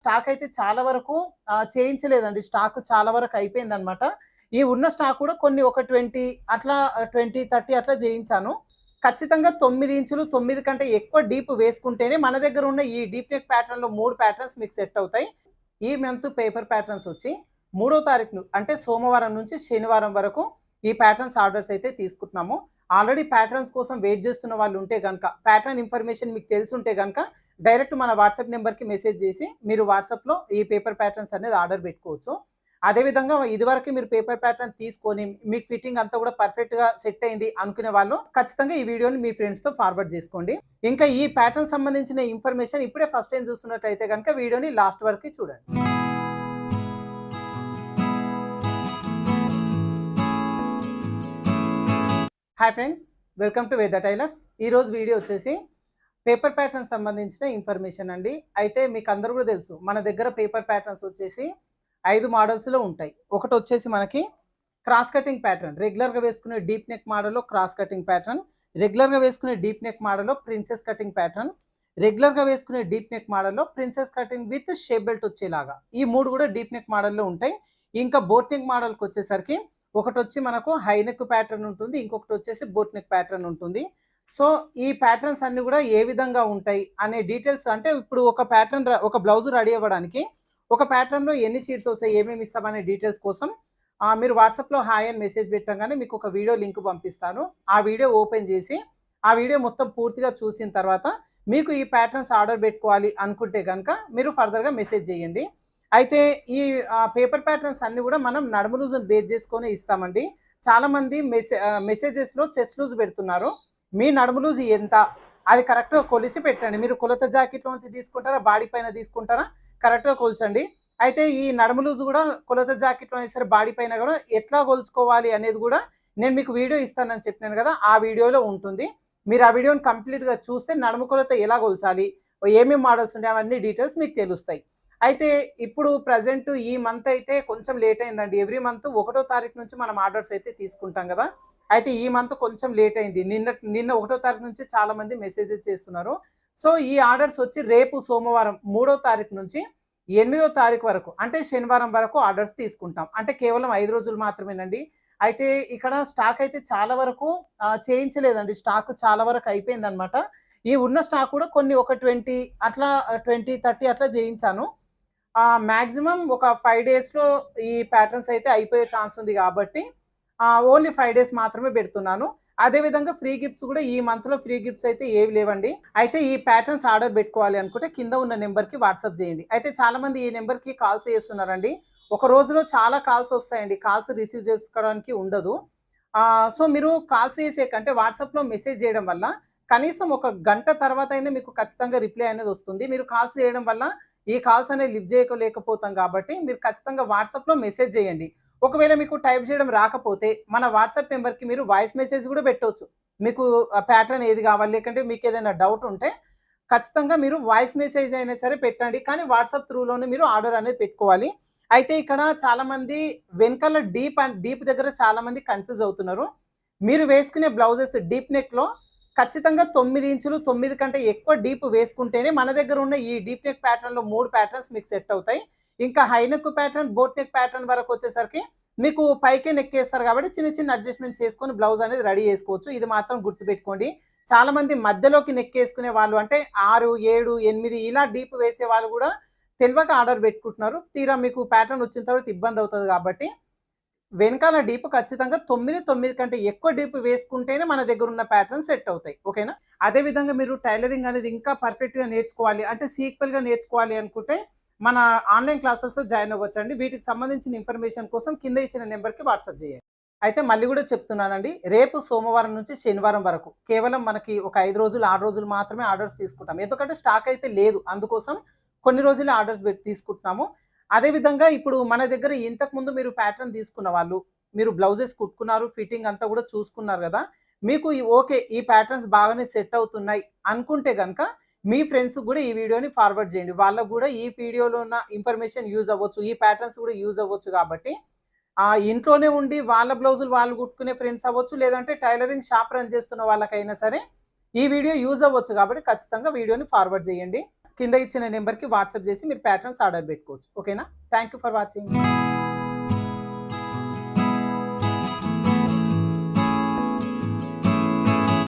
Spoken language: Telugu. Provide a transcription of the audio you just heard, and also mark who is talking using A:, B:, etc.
A: స్టాక్ అయితే చాలా వరకు చేయించలేదండి. స్టాక్ చాలా వరకు అయిపోయింది అనమాట ఈ ఉన్న స్టాక్ కూడా కొన్ని ఒక ట్వంటీ అట్లా ట్వంటీ థర్టీ అట్లా చేయించాను. ఖచ్చితంగా తొమ్మిది ఇంచులు తొమ్మిది కంటే ఎక్కువ డీప్ వేసుకుంటేనే మన దగ్గర ఉన్న ఈ డీప్ నెక్ ప్యాటర్న్లో మూడు ప్యాటర్న్స్ మీకు సెట్ అవుతాయి. ఈ మంత్ పేపర్ ప్యాటర్న్స్ వచ్చి మూడో తారీఖు అంటే సోమవారం నుంచి శనివారం వరకు ఈ ప్యాటర్న్స్ ఆర్డర్స్ అయితే తీసుకుంటున్నాము. ఆల్రెడీ ప్యాటర్న్స్ కోసం వెయిట్ చేస్తున్న వాళ్ళు ఉంటే కనుక ప్యాటర్న్ ఇన్ఫర్మేషన్ మీకు తెలిసి ఉంటే కనుక డైరెక్ట్ మన వాట్సాప్ నెంబర్కి మెసేజ్ చేసి మీరు వాట్సాప్లో ఈ పేపర్ ప్యాటర్న్స్ అనేది ఆర్డర్ పెట్టుకోవచ్చు. అదేవిధంగా ఇదివరకు మీరు పేపర్ ప్యాటర్న్ తీసుకొని మీకు ఫిట్టింగ్ అంతా కూడా పర్ఫెక్ట్గా సెట్ అయింది అనుకునే వాళ్ళు ఖచ్చితంగా ఈ వీడియోని మీ ఫ్రెండ్స్తో ఫార్వర్డ్ చేసుకోండి. ఇంకా ఈ ప్యాటర్న్ సంబంధించిన ఇన్ఫర్మేషన్ ఇప్పుడే ఫస్ట్ టైం చూస్తున్నట్టయితే కనుక వీడియోని లాస్ట్ వరకు చూడండి. Hi friends welcome to Veda tailors ఈరోజు వీడియో వచ్చేసి పేపర్ ప్యాటర్న్ సంబంధించిన ఇన్ఫర్మేషన్ అండి. అయితే మీకు అందరూ కూడా తెలుసు మన దగ్గర పేపర్ ప్యాటర్న్స్ వచ్చేసి ఐదు మోడల్స్లో ఉంటాయి. ఒకటి వచ్చేసి మనకి క్రాస్ కటింగ్ ప్యాటర్న్ రెగ్యులర్గా వేసుకునే డీప్ నెక్ మోడల్లో క్రాస్ కటింగ్ ప్యాటర్న్ రెగ్యులర్గా వేసుకునే డీప్ నెక్ మోడల్లో ప్రిన్సెస్ కటింగ్ ప్యాటర్న్ రెగ్యులర్గా వేసుకునే డీప్ నెక్ మోడల్లో princess cutting with shape belt వచ్చేలాగా. ఈ మూడు కూడా డీప్ నెక్ మోడల్లో ఉంటాయి. ఇంకా బోట్ నెక్ మోడల్కి వచ్చేసరికి ఒకటి వచ్చి మనకు హై నెక్ ప్యాటర్న్ ఉంటుంది ఇంకొకటి వచ్చేసి బోట్ నెక్ ప్యాటర్న్ ఉంటుంది. సో ఈ ప్యాటర్న్స్ అన్నీ కూడా ఏ విధంగా ఉంటాయి అనే డీటెయిల్స్ అంటే ఇప్పుడు ఒక ప్యాటర్న్ ఒక బ్లౌజ్ రెడీ అవ్వడానికి ఒక ప్యాటర్న్లో ఎన్ని షీట్స్ వస్తాయి ఏమేమి ఇస్తామనే డీటెయిల్స్ కోసం మీరు వాట్సాప్లో హాయ్ అని మెసేజ్ పెట్టగానే మీకు ఒక వీడియో లింక్ పంపిస్తాను. ఆ వీడియో ఓపెన్ చేసి ఆ వీడియో మొత్తం పూర్తిగా చూసిన తర్వాత మీకు ఈ ప్యాటర్న్స్ ఆర్డర్ పెట్టుకోవాలి అనుకుంటే కనుక మీరు ఫర్దర్గా మెసేజ్ చేయండి. అయితే ఈ పేపర్ ప్యాటర్న్స్ అన్ని కూడా మనం నడుము లూజును బేస్ చేసుకొని ఇస్తామండి. చాలామంది మెసే మెసేజెస్లో చెస్ట్ లూజ్ పెడుతున్నారు. మీ నడుము లూజ్ ఎంత? అది కరెక్ట్గా కొలిచి పెట్టండి. మీరు కొలత జాకెట్లో నుంచి తీసుకుంటారా బాడీ పైన తీసుకుంటారా? కరెక్ట్గా కొల్చండి. అయితే ఈ నడుము లూజ్ కూడా కొలత జాకెట్లో సరే బాడీ పైన కూడా ఎట్లా కొలుచుకోవాలి అనేది కూడా నేను మీకు వీడియో ఇస్తానని చెప్పినాను కదా ఆ వీడియోలో ఉంటుంది. మీరు ఆ వీడియోని కంప్లీట్గా చూస్తే నడుము కొలత ఎలా కొలచాలి ఏమేమి మోడల్స్ ఉంటాయి అవన్నీ డీటెయిల్స్ మీకు తెలుస్తాయి. అయితే ఇప్పుడు ప్రజెంట్ ఈ మంత్ అయితే కొంచెం లేట్ అయిందండి. ఎవ్రీ మంత్ ఒకటో తారీఖు నుంచి మనం ఆర్డర్స్ అయితే తీసుకుంటాం కదా. అయితే ఈ మంత్ కొంచెం లేట్ అయింది. నిన్న నిన్న ఒకటో తారీఖు నుంచి చాలా మంది మెసేజెస్ చేస్తున్నారు. సో ఈ ఆర్డర్స్ వచ్చి రేపు సోమవారం మూడో తారీఖు నుంచి ఎనిమిదో తారీఖు వరకు అంటే శనివారం వరకు ఆర్డర్స్ తీసుకుంటాం. అంటే కేవలం ఐదు రోజులు మాత్రమేనండి. అయితే ఇక్కడ స్టాక్ అయితే చాలా వరకు చేయించలేదండి. స్టాక్ చాలా వరకు అయిపోయిందనమాట ఈ ఉన్న స్టాక్ కూడా కొన్ని ఒక ట్వంటీ అట్లా ట్వంటీ థర్టీ అట్లా చేయించాను. మ్యాక్సిమం ఒక ఫైవ్ డేస్లో ఈ ప్యాటర్న్స్ అయితే అయిపోయే ఛాన్స్ ఉంది కాబట్టి ఓన్లీ ఫైవ్ డేస్ మాత్రమే పెడుతున్నాను. అదేవిధంగా ఫ్రీ గిఫ్ట్స్ కూడా ఈ మంత్లో ఫ్రీ గిఫ్ట్స్ అయితే ఏవి లేవండి. అయితే ఈ ప్యాటర్న్స్ ఆర్డర్ పెట్టుకోవాలి అనుకుంటే కింద ఉన్న నెంబర్కి వాట్సాప్ చేయండి. అయితే చాలామంది ఈ నెంబర్కి కాల్స్ చేస్తున్నారండి. ఒక రోజులో చాలా కాల్స్ వస్తాయండి. కాల్స్ రిసీవ్ చేసుకోవడానికి ఉండదు. సో మీరు కాల్స్ చేసే కంటే వాట్సాప్లో మెసేజ్ చేయడం వల్ల కనీసం ఒక గంట తర్వాత అయినా మీకు ఖచ్చితంగా రిప్లై అనేది వస్తుంది. మీరు కాల్స్ చేయడం వల్ల ఈ కాల్స్ అనేది లిఫ్ట్ చేయలేకపోతాం కాబట్టి మీరు ఖచ్చితంగా వాట్సాప్లో మెసేజ్ చేయండి. ఒకవేళ మీకు టైప్ చేయడం రాకపోతే మన వాట్సాప్ నెంబర్కి మీరు వాయిస్ మెసేజ్ కూడా పెట్టవచ్చు మీకు ప్యాటర్న్ ఏది కావాలి? లేకంటే మీకు ఏదైనా డౌట్ ఉంటే ఖచ్చితంగా మీరు వాయిస్ మెసేజ్ అయినా సరే పెట్టండి. కానీ వాట్సాప్ త్రూలోనే మీరు ఆర్డర్ అనేది పెట్టుకోవాలి. అయితే ఇక్కడ చాలామంది వెనకాల డీప్ అండ్ డీప్ దగ్గర చాలామంది కన్ఫ్యూజ్ అవుతున్నారు. మీరు వేసుకునే బ్లౌజెస్ డీప్ నెక్లో ఖచ్చితంగా తొమ్మిది ఇంచులు తొమ్మిది కంటే ఎక్కువ డీప్ వేసుకుంటేనే మన దగ్గర ఉన్న ఈ డీప్ నెక్ ప్యాటర్న్లో మూడు ప్యాటర్న్స్ మీకు సెట్ అవుతాయి. ఇంకా high neck pattern boat neck pattern వరకు వచ్చేసరికి మీకు పైకే నెక్ వేస్తారు కాబట్టి చిన్న చిన్న అడ్జస్ట్మెంట్ చేసుకొని బ్లౌజ్ అనేది రెడీ చేసుకోవచ్చు. ఇది మాత్రం గుర్తుపెట్టుకోండి. చాలా మంది మధ్యలోకి నెక్ వేసుకునే వాళ్ళు అంటే ఆరు ఏడు ఎనిమిది ఇలా డీప్ వేసే వాళ్ళు కూడా తెలియక ఆర్డర్ పెట్టుకుంటున్నారు. తీరా మీకు ప్యాటర్న్ వచ్చిన తర్వాత ఇబ్బంది అవుతుంది కాబట్టి వెనకాల డీప్ ఖచ్చితంగా తొమ్మిది తొమ్మిది కంటే ఎక్కువ డీప్ వేసుకుంటేనే మన దగ్గర ఉన్న ప్యాటర్న్ సెట్ అవుతాయి. ఓకేనా అదే విధంగా మీరు టైలరింగ్ అనేది ఇంకా పర్ఫెక్ట్గా నేర్చుకోవాలి. అంటే సీక్వెల్గా నేర్చుకోవాలి అనుకుంటే మన ఆన్లైన్ క్లాసెస్లో జాయిన్ అవ్వచ్చు అండి వీటికి సంబంధించిన ఇన్ఫర్మేషన్ కోసం కింద ఇచ్చిన నెంబర్కి వాట్సాప్ చేయండి. అయితే మళ్ళీ కూడా చెప్తున్నానండి. రేపు సోమవారం నుంచి శనివారం వరకు కేవలం మనకి ఒక ఐదు రోజులు ఆరు రోజులు మాత్రమే ఆర్డర్స్ తీసుకుంటాం. ఎందుకంటే స్టాక్ అయితే లేదు. అందుకోసం కొన్ని రోజులు ఆర్డర్స్ పెట్టి తీసుకుంటున్నాము. అదేవిధంగా ఇప్పుడు మన దగ్గర ఇంతకు ముందు మీరు ప్యాటర్న్ తీసుకున్న వాళ్ళు మీరు బ్లౌజెస్ కుట్టుకున్నారు ఫిట్టింగ్ అంతా కూడా చూసుకున్నారు కదా మీకు ఓకే ఈ ప్యాటర్న్స్ బాగానే సెట్ అవుతున్నాయి అనుకుంటే కనుక మీ ఫ్రెండ్స్ కూడా ఈ వీడియోని ఫార్వర్డ్ చేయండి. వాళ్ళకు కూడా ఈ వీడియోలో ఉన్న ఇన్ఫర్మేషన్ యూజ్ అవ్వచ్చు ఈ ప్యాటర్న్స్ కూడా యూజ్ అవ్వచ్చు కాబట్టి ఆ ఇంట్లోనే ఉండి వాళ్ళ బ్లౌజులు వాళ్ళు కుట్టుకునే ఫ్రెండ్స్ అవ్వచ్చు లేదంటే టైలరింగ్ షాప్ రన్ చేస్తున్న వాళ్ళకైనా సరే ఈ వీడియో యూజ్ అవ్వచ్చు కాబట్టి ఖచ్చితంగా వీడియోని ఫార్వర్డ్ చేయండి. కింద ఇచ్చిన నెంబర్కి వాట్సాప్ చేసి మీరు ప్యాటర్న్స్ ఆర్డర్ పెట్టుకోవచ్చు. ఓకేనా థ్యాంక్ యూ ఫర్ వాచింగ్